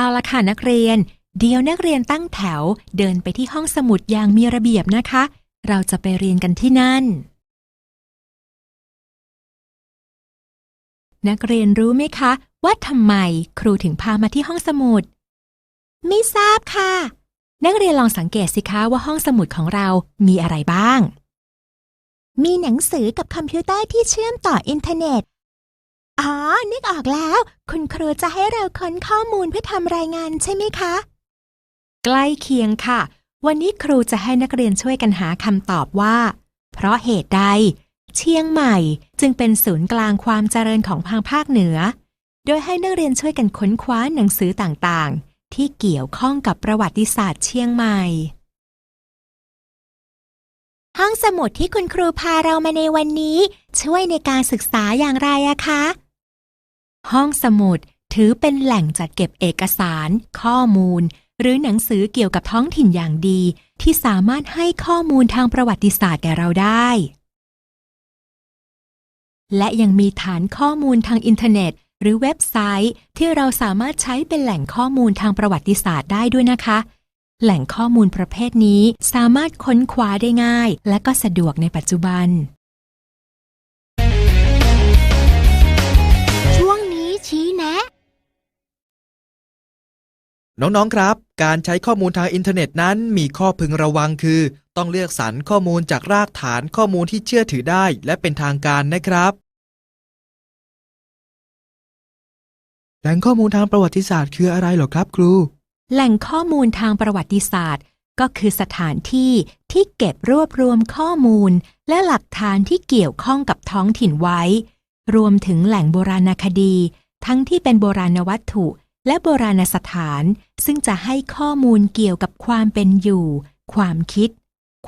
เอาละค่ะนักเรียน เดี๋ยวนักเรียนตั้งแถวเดินไปที่ห้องสมุดอย่างมีระเบียบนะคะ เราจะไปเรียนกันที่นั่น นักเรียนรู้ไหมคะ ว่าทำไมครูถึงพามาที่ห้องสมุด ไม่ทราบค่ะ นักเรียนลองสังเกตสิคะว่าห้องสมุดของเรามีอะไรบ้าง มีหนังสือกับคอมพิวเตอร์ที่เชื่อมต่ออินเทอร์เน็ต อ๋อ นึกออกแล้ว คุณครูจะให้เราค้นข้อมูลเพื่อทำรายงานใช่ไหมคะ ใกล้เคียงค่ะ วันนี้ครูจะให้นักเรียนช่วยกันหาคำตอบว่า เพราะเหตุใด เชียงใหม่จึงเป็นศูนย์กลางความเจริญของทางภาคเหนือ โดยให้นักเรียนช่วยกันค้นคว้าหนังสือต่างๆ ที่เกี่ยวข้องกับประวัติศาสตร์เชียงใหม่ ห้องสมุดที่คุณครูพาเรามาในวันนี้ ช่วยในการศึกษาอย่างไรอะคะ ห้องสมุดถือเป็นแหล่งจัดเก็บเอกสาร ข้อมูล หรือหนังสือเกี่ยวกับท้องถิ่นอย่างดี ที่สามารถให้ข้อมูลทางประวัติศาสตร์แก่เราได้ และยังมีฐานข้อมูลทางอินเทอร์เน็ต หรือเว็บไซต์ ที่เราสามารถใช้เป็นแหล่งข้อมูลทางประวัติศาสตร์ได้ด้วยนะคะ แหล่งข้อมูลประเภทนี้สามารถค้นคว้าได้ง่าย และก็สะดวกในปัจจุบัน น้องๆ ครับ การใช้ข้อมูลทางอินเทอร์เน็ตนั้นมีข้อพึงระวังคือ ต้องเลือกสรรข้อมูลจากรากฐานข้อมูลที่เชื่อถือได้ และเป็นทางการนะครับแหล่งข้อมูลทางประวัติศาสตร์คืออะไรเหรอครับครู แหล่งข้อมูลทางประวัติศาสตร์ ก็คือสถานที่ที่เก็บรวบรวมข้อมูล และหลักฐานที่เกี่ยวข้องกับท้องถิ่นไว้ รวมถึงแหล่งโบราณคดี ทั้งที่เป็นโบราณวัตถุ และโบราณสถานซึ่งจะให้ข้อมูลเกี่ยวกับความเป็นอยู่ ความคิด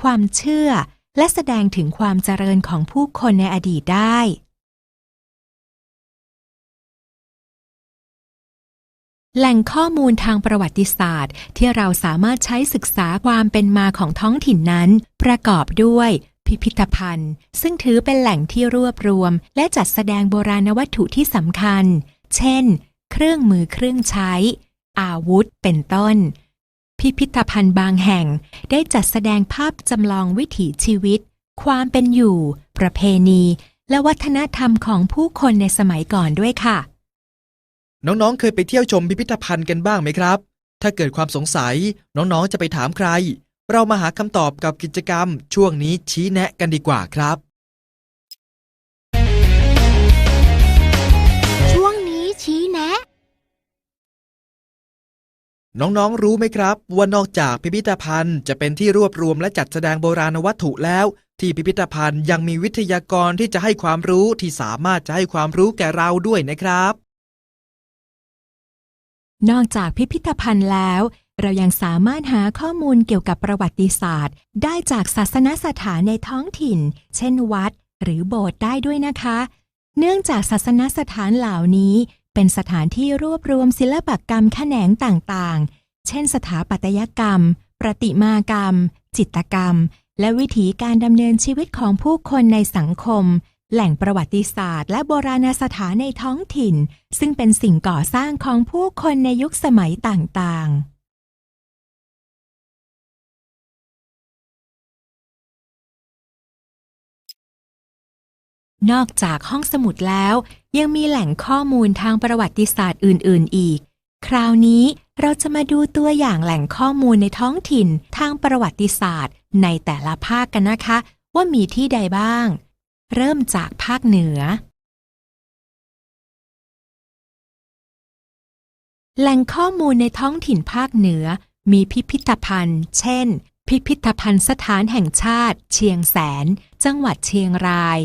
ความเชื่อ และแสดงถึงความเจริญของผู้คนในอดีตได้ แหล่งข้อมูลทางประวัติศาสตร์ ที่เราสามารถใช้ศึกษาความเป็นมาของท้องถิ่นนั้น ประกอบด้วยพิพิธภัณฑ์ ซึ่งถือเป็นแหล่งที่รวบรวม และจัดแสดงโบราณวัตถุที่สำคัญ เช่น รื่องมือเครื่องใช้ อาวุธเป็นต้น พิพิธภัณฑ์บางแห่งได้จัดแสดงภาพจำลองวิถีชีวิต ความเป็นอยู่ ประเพณี และวัฒนธรรมของผู้คนในสมัยก่อนด้วยค่ะ น้องๆ เคยไปเที่ยวชมพิพิธภัณฑ์กันบ้างไหมครับ ถ้าเกิดความสงสัย น้องๆ จะไปถามใคร เรามาหาคำตอบกับกิจกรรม ช่วงนี้ชี้แนะกันดีกว่าครับ น้อง ๆ รู้ไหมครับ ว่านอกจากพิพิธภัณฑ์จะเป็นที่รวบรวมและจัดแสดงโบราณวัตถุแล้ว ที่พิพิธภัณฑ์ยังมีวิทยากรที่จะให้ความรู้ที่สามารถจะให้ความรู้แก่เราด้วยนะครับ นอกจากพิพิธภัณฑ์แล้ว เรายังสามารถหาข้อมูลเกี่ยวกับประวัติศาสตร์ ได้จากศาสนสถานในท้องถิ่น เช่นวัด หรือโบสถ์ได้ด้วยนะคะ เนื่องจากศาสนสถานเหล่านี้ เป็นสถานที่รวบรวมศิลปกรรมแขนงต่างๆ เช่นสถาปัตยกรรม ประติมากรรม จิตรกรรม และวิถีการดำเนินชีวิตของผู้คนในสังคม แหล่งประวัติศาสตร์ และโบราณสถานในท้องถิ่น ซึ่งเป็นสิ่งก่อสร้างของผู้คนในยุคสมัยต่างๆ นอกจากห้องสมุดแล้ว ยังมีแหล่งข้อมูลทางประวัติศาสตร์อื่น ๆ อีก คราวนี้เราจะมาดูตัวอย่างแหล่งข้อมูลในท้องถิ่นทางประวัติศาสตร์ ในแต่ละภาคกันนะคะ ว่ามีที่ใดบ้าง เริ่มจากภาคเหนือ แหล่งข้อมูลในท้องถิ่นภาคเหนือ มีพิพิธภัณฑ์ เช่น พิพิธภัณฑ์สถานแห่งชาติ เชียงแสน จังหวัดเชียงราย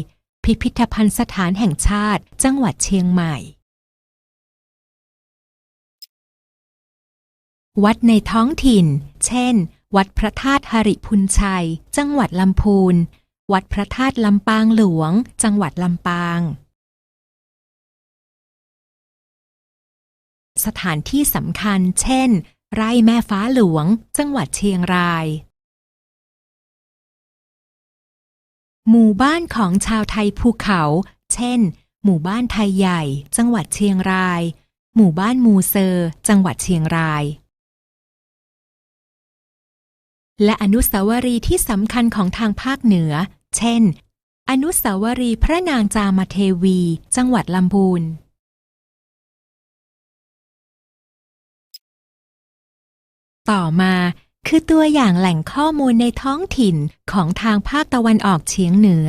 พิพิธภัณฑ์สถานแห่งชาติ จังหวัดเชียงใหม่ วัดในท้องถิ่น เช่น วัดพระธาตุหริพุนชัย จังหวัดลำพูน วัดพระธาตุลำปางหลวง จังหวัดลำปาง สถานที่สำคัญ เช่น ไร่แม่ฟ้าหลวง จังหวัดเชียงราย หมู่บ้านของชาวไทยภูเขา เช่น หมู่บ้านไทยใหญ่ จังหวัดเชียงราย หมู่บ้านมูเซอร์ จังหวัดเชียงราย และอนุสาวรีย์ที่สำคัญของทางภาคเหนือ เช่น อนุสาวรีย์พระนางจามเทวี จังหวัดลำพูนต่อมา คือตัวอย่างแหล่งข้อมูลในท้องถิ่นของทางภาคตะวันออกเฉียงเหนือ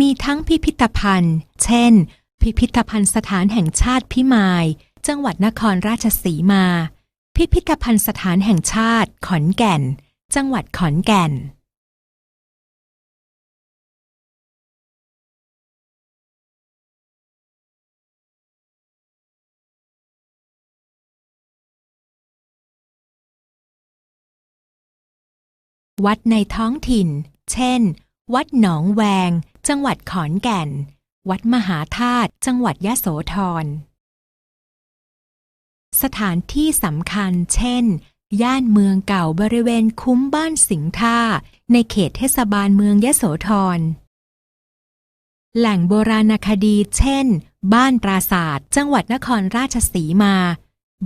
มีทั้งพิพิธภัณฑ์ เช่น พิพิธภัณฑ์สถานแห่งชาติพิมาย จังหวัดนครราชสีมา พิพิธภัณฑ์สถานแห่งชาติ ขอนแก่น จังหวัดขอนแก่น วัดในท้องถิ่น เช่น วัดหนองแวง จังหวัดขอนแก่น วัดมหาธาตุ จังหวัดยะโสธร สถานที่สำคัญ เช่น ย่านเมืองเก่าบริเวณคุ้มบ้านสิงห์ท่า ในเขตเทศบาลเมืองยะโสธร แหล่งโบราณคดี เช่น บ้านปราศาสตร์จังหวัดนครราชสีมา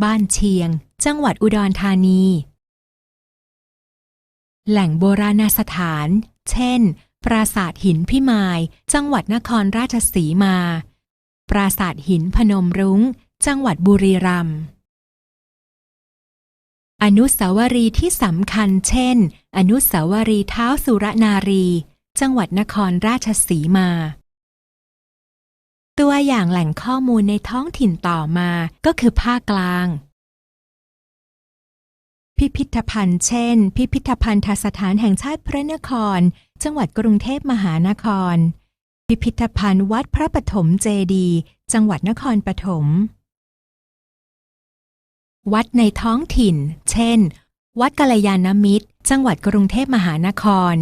บ้านเชียง จังหวัดอุดรธานี แหล่งโบราณสถาน เช่น ปราสาทหินพิมาย จังหวัดนครราชสีมา ปราสาทหินพนมรุง้ง จังหวัดบุรีรัมย์ อนุสาวรีย์ที่สำคัญเช่น อนุสาวรีย์เท้าสุรนารี จังหวัดนครราชสีมา ตัวอย่างแหล่งข้อมูลในท้องถิ่นต่อมาก็คือภาคกลาง พิพิธภัณฑ์เช่น พิพิธภัณฑสถานแห่งชาติพระนคร จังหวัดกรุงเทพมหานคร พิพิธภัณฑ์วัดพระปฐมเจดี จังหวัดนครปฐม วัดในท้องถิ่น เช่น วัดกัลยาณมิตร จังหวัดกรุงเทพมหานคร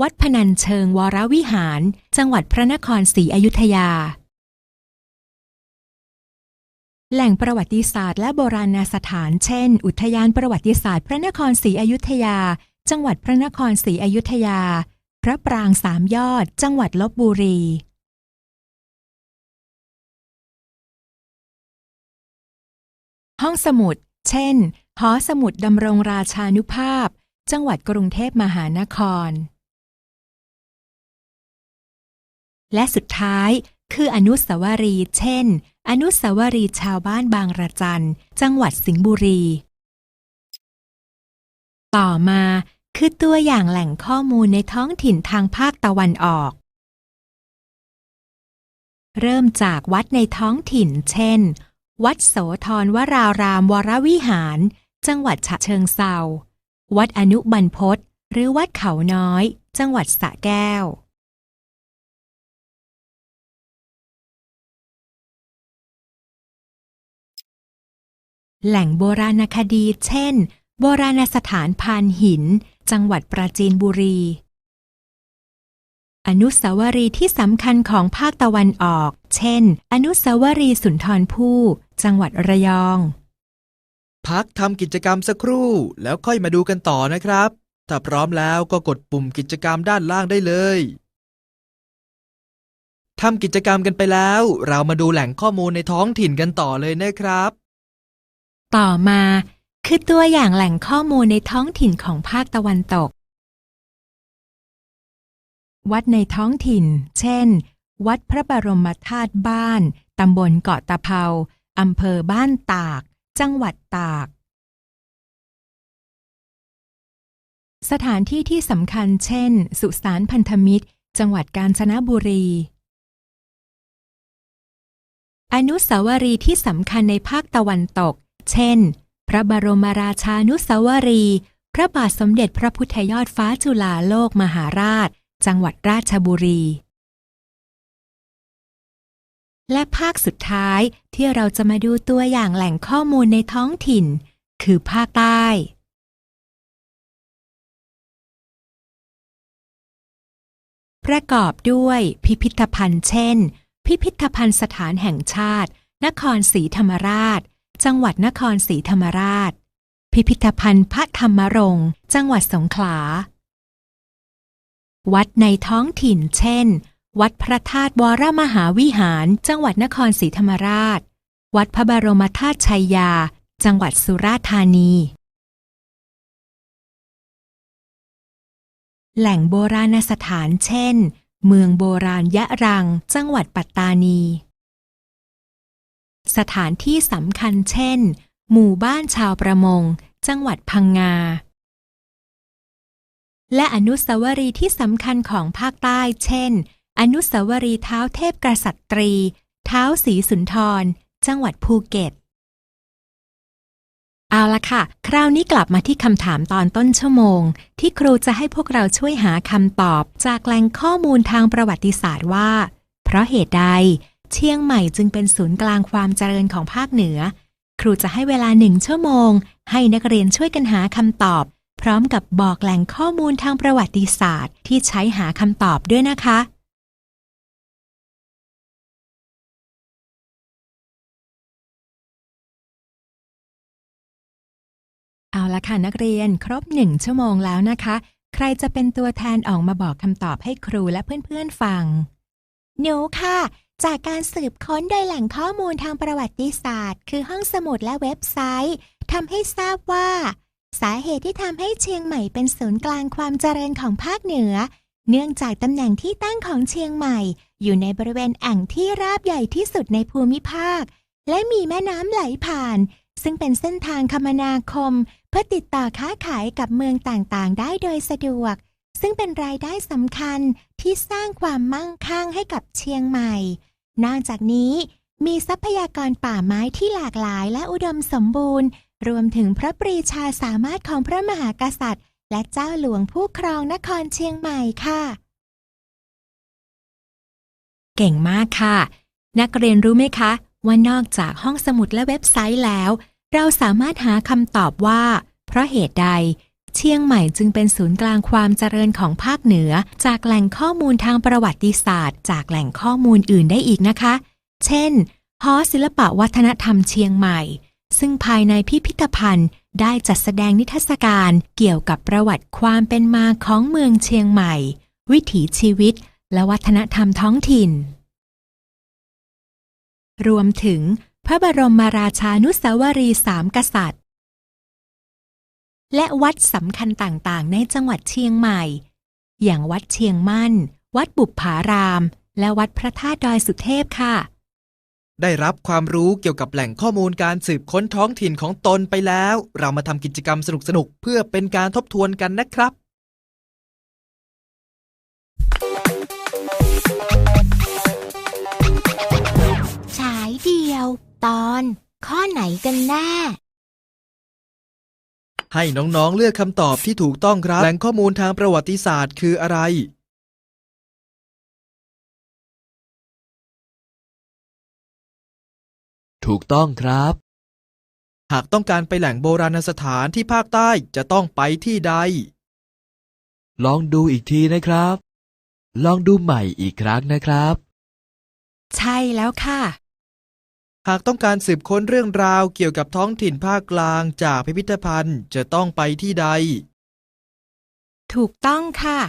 วัดพนัญเชิงวรวิหาร จังหวัดพระนครศรีอยุธยา แหล่งประวัติศาสตร์และโบราณสถาน เช่น อุทยานประวัติศาสตร์ พระนครศรีอยุธยา จังหวัดพระนครศรีอยุธยา พระปรางสามยอด จังหวัดลบบุรี ห้องสมุด เช่น หอสมุดดำรงราชานุภาพ จังหวัดกรุงเทพมหานคร และสุดท้าย คืออนุสาวรีย์เช่น อนุสาวรีย์ชาวบ้านบางระจัน จังหวัดสิงห์บุรี ต่อมาคือตัวอย่างแหล่งข้อมูลในท้องถิ่นทางภาคตะวันออก เริ่มจากวัดในท้องถิ่น เช่น วัดโสธรวรารามวรวิหาร จังหวัดฉะเชิงเซาวัดอนุบรรพตหรือวัดเขาน้อย จังหวัดสระแก้ว แหล่งโบราณคดี เช่น โบราณสถานพานหิน จังหวัดปราจีนบุรี อนุสาวรีย์ที่สำคัญของภาคตะวันออก เช่น อนุสาวรีย์สุนทรภู่ จังหวัดระยอง พักทำกิจกรรมสักครู่แล้วค่อยมาดูกันต่อนะครับ ถ้าพร้อมแล้วก็กดปุ่มกิจกรรมด้านล่างได้เลยทำกิจกรรมกันไปแล้ว เรามาดูแหล่งข้อมูลในท้องถิ่นกันต่อเลยนะครับ ต่อมาคือตัวอย่างแหล่งข้อมูลในท้องถิ่นของภาคตะวันตก วัดในท้องถิ่น เช่น วัดพระบรมธาตุบ้าน ตำบลเกาะตะเภาอำเภอบ้านตาก จังหวัดตาก สถานที่ที่สำคัญเช่น สุสานพันธมิตร จังหวัดกาญจนบุรี อนุสาวรีย์ที่สำคัญในภาคตะวันตก เช่น พระบรมราชานุสาวรี พระบาทสมเด็จพระพุทธยอดฟ้าจุฬาโลกมหาราช จังหวัดราชบุรี และภาคสุดท้ายที่เราจะมาดูตัวอย่างแหล่งข้อมูลในท้องถิ่น คือภาคใต้ประกอบด้วยพิพิธภัณฑ์เช่น พิพิธภัณฑ์สถานแห่งชาติ นครศรีธรรมราช จังหวัดนครศรีธรรมราช พิพิธภัณฑ์พระธรรมรงค์ จังหวัดสงขลา วัดในท้องถิ่น เช่น วัดพระธาตุวรมหาวิหาร จังหวัดนครศรีธรรมราช วัดพระบรมธาตุชัยยา จังหวัดสุราษฎร์ธานี แหล่งโบราณสถานเช่น เมืองโบราณยะรัง จังหวัดปัตตานี สถานที่สำคัญเช่น หมู่บ้านชาวประมง จังหวัดพังงา และอนุสาวรีย์ที่สำคัญของภาคใต้ เช่น อนุสาวรีย์เท้าเทพกษัตรี เท้าสีสุนทร จังหวัดภูเก็ต เอาละค่ะ คราวนี้กลับมาที่คำถามตอนต้นชั่วโมง ที่ครูจะให้พวกเราช่วยหาคำตอบ จากแหล่งข้อมูลทางประวัติศาสตร์ว่า เพราะเหตุใด เชียงใหม่จึงเป็นศูนย์กลางความเจริญของภาคเหนือ ครูจะให้เวลาหนึ่งชั่วโมง ให้นักเรียนช่วยกันหาคำตอบ พร้อมกับบอกแหล่งข้อมูลทางประวัติศาสตร์ ที่ใช้หาคำตอบด้วยนะคะ เอาละค่ะนักเรียนครบหนึ่งชั่วโมงแล้วนะคะ ใครจะเป็นตัวแทนออกมาบอกคำตอบให้ครูและเพื่อนๆฟังหนูค่ะ จากการสืบค้นโดยแหล่งข้อมูลทางประวัติศาสตร์ คือห้องสมุดและเว็บไซต์ทำให้ทราบว่า สาเหตุที่ทำให้เชียงใหม่เป็นศูนย์กลางความเจริญของภาคเหนือ เนื่องจากตำแหน่งที่ตั้งของเชียงใหม่ อยู่ในบริเวณแอ่งที่ราบใหญ่ที่สุดในภูมิภาค และมีแม่น้ำไหลผ่าน ซึ่งเป็นเส้นทางคมนาคม เพื่อติดต่อค้าขายกับเมืองต่างๆ ได้โดยสะดวกซึ่งเป็นรายได้สำคัญที่สร้างความมั่งคั่งให้กับเชียงใหม่ นอกจากนี้มีทรัพยากรป่าไม้ที่หลากหลายและอุดมสมบูรณ์ รวมถึงพระปรีชาสามารถของพระมหากษัตริย์ และเจ้าหลวงผู้ครองนครเชียงใหม่ค่ะ เก่งมากค่ะ นักเรียนรู้ไหมคะ ว่านอกจากห้องสมุดและเว็บไซต์แล้ว เราสามารถหาคำตอบว่า เพราะเหตุใด เชียงใหม่จึงเป็นศูนย์กลางความเจริญของภาคเหนือ จากแหล่งข้อมูลทางประวัติศาสตร์ จากแหล่งข้อมูลอื่นได้อีกนะคะ เช่น หอศิลปะวัฒนธรรมเชียงใหม่ ซึ่งภายในพิพิธภัณฑ์ได้จัดแสดงนิทรรศการเกี่ยวกับประวัติความเป็นมาของเมืองเชียงใหม่ วิถีชีวิต และวัฒนธรรมท้องถิ่น รวมถึง พระบรมมาราชานุสาวรีสามกษัตริย์ และวัดสำคัญต่างๆ ในจังหวัดเชียงใหม่ อย่างวัดเชียงมั่น วัดบุปผาราม และวัดพระธาตุดอยสุเทพค่ะ ได้รับความรู้เกี่ยวกับแหล่งข้อมูลการสืบค้นท้องถิ่นของตนไปแล้ว เรามาทำกิจกรรมสนุกๆเพื่อเป็นการทบทวนกันนะครับฉายเดียว ตอนข้อไหนกันแน่ ให้น้องๆเลือกคำตอบที่ถูกต้องครับ แหล่งข้อมูลทางประวัติศาสตร์คืออะไร ถูกต้องครับ หากต้องการไปแหล่งโบราณสถานที่ภาคใต้จะต้องไปที่ใด ลองดูอีกทีนะครับ ลองดูใหม่อีกครั้งนะครับ ใช่แล้วค่ะ หากต้องการสืบค้นเรื่องราวเกี่ยวกับท้องถิ่นภาคกลางจากพิพิธภัณฑ์จะต้องไปที่ใด ถูกต้องค่ะ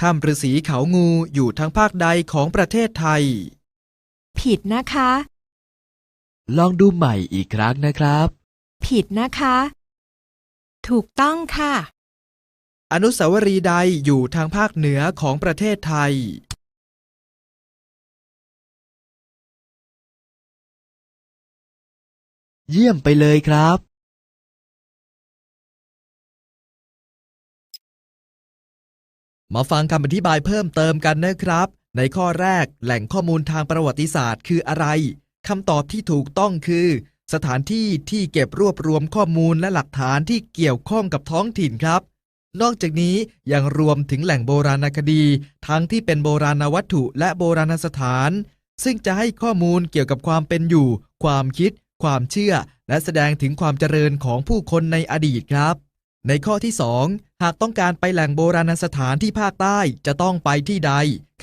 ถ้ำฤาษีเขางูอยู่ทางภาคใดของประเทศไทย ผิดนะคะ ลองดูใหม่อีกครั้งนะครับ ผิดนะคะ ถูกต้องค่ะ อนุสาวรีย์ใดอยู่ทางภาคเหนือของประเทศไทย เยี่ยมไปเลยครับ มาฟังคำอธิบายเพิ่มเติมกันนะครับ ในข้อแรกแหล่งข้อมูลทางประวัติศาสตร์คืออะไรคำตอบที่ถูกต้องคือ สถานที่ที่เก็บรวบรวมข้อมูลและหลักฐานที่เกี่ยวข้องกับท้องถิ่นครับ นอกจากนี้ยังรวมถึงแหล่งโบราณคดี ทั้งที่เป็นโบราณวัตถุและโบราณสถาน ซึ่งจะให้ข้อมูลเกี่ยวกับความเป็นอยู่ ความคิด ความเชื่อ และแสดงถึงความเจริญของผู้คนในอดีตครับ ในข้อที่ 2 หากต้องการไปแหล่งโบราณสถานที่ภาคใต้จะต้องไปที่ใด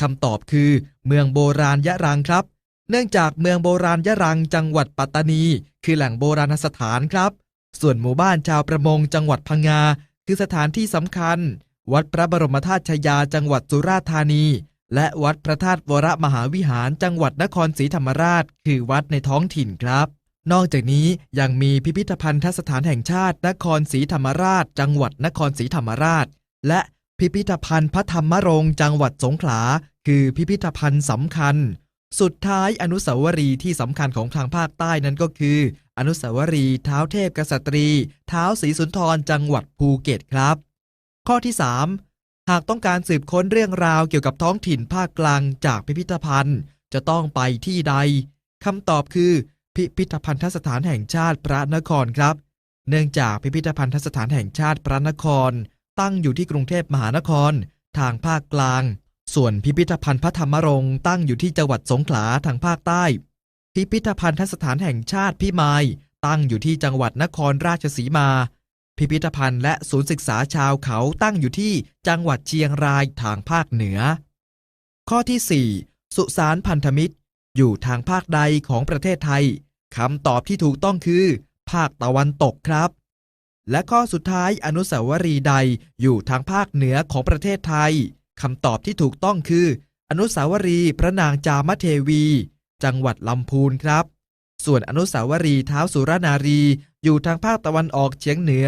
คำตอบคือ เมืองโบราณยะรังครับ เนื่องจากเมืองโบราณยะรังจังหวัดปัตตานี คือแหล่งโบราณสถานครับ ส่วนหมู่บ้านชาวประมงจังหวัดพังงา คือสถานที่สำคัญ วัดพระบรมธาตุชยาจังหวัดสุราษฎร์ธานีและวัดพระธาตุวรมหาวิหารจังหวัดนครศรีธรรมราช คือวัดในท้องถิ่นครับ นอกจากนี้ยังมีพิพิธภัณฑสถานแห่งชาติ นครศรีธรรมราช จังหวัดนครศรีธรรมราช และพิพิธภัณฑ์พระธรรมรงจังหวัดสงขลา คือพิพิธภัณฑ์สำคัญ สุดท้ายอนุสาวรีย์ที่สำคัญของทางภาคใต้นั้นก็คือ อนุสาวรีย์เท้าเทพกษัตรีเท้าศรีสุนทรจังหวัดภูเก็ตครับ ข้อที่ 3 หากต้องการสืบค้นเรื่องราวเกี่ยวกับท้องถิ่นภาคกลางจากพิพิธภัณฑ์ จะต้องไปที่ใดคำตอบคือ พิพิธภัณฑสถานแห่งชาติพระนครครับ เนื่องจากพิพิธภัณฑสถานแห่งชาติพระนคร ตั้งอยู่ที่กรุงเทพมหานคร ทางภาคกลาง ส่วนพิพิธภัณฑ์พระธรรมรงค์ตั้งอยู่ที่จังหวัดสงขลาทางภาคใต้ พิพิธภัณฑสถานแห่งชาติพิมายตั้งอยู่ที่จังหวัดนครราชสีมา พิพิธภัณฑ์และศูนย์ศึกษาชาวเขาตั้งอยู่ที่จังหวัดเชียงรายทางภาคเหนือ ข้อที่ 4 สุสานพันธมิตร อยู่ทางภาคใดของประเทศไทยคำตอบที่ถูกต้องคือ ภาคตะวันตกครับ และข้อสุดท้ายอนุสาวรีย์ใดอยู่ทางภาคเหนือของประเทศไทยคำตอบที่ถูกต้องคือ อนุสาวรีย์พระนางจามเทวี จังหวัดลำพูนครับ ส่วนอนุสาวรีย์เท้าสุรนารี อยู่ทางภาคตะวันออกเฉียงเหนือ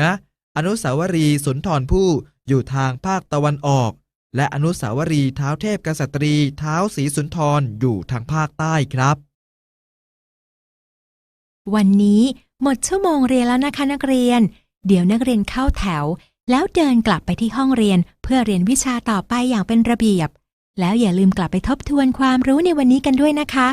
อนุสาวรีย์สุนทรภู่อยู่ทางภาคตะวันออก และอนุสาวรีย์เท้าเทพกษัตรีเท้าศรีสุนทรอยู่ทางภาคใต้ครับ วันนี้หมดชั่วโมงเรียนแล้วนะคะนักเรียน เดี๋ยวนักเรียนเข้าแถว แล้วเดินกลับไปที่ห้องเรียนเพื่อเรียนวิชาต่อไปอย่างเป็นระเบียบ แล้วอย่าลืมกลับไปทบทวนความรู้ในวันนี้กันด้วยนะคะ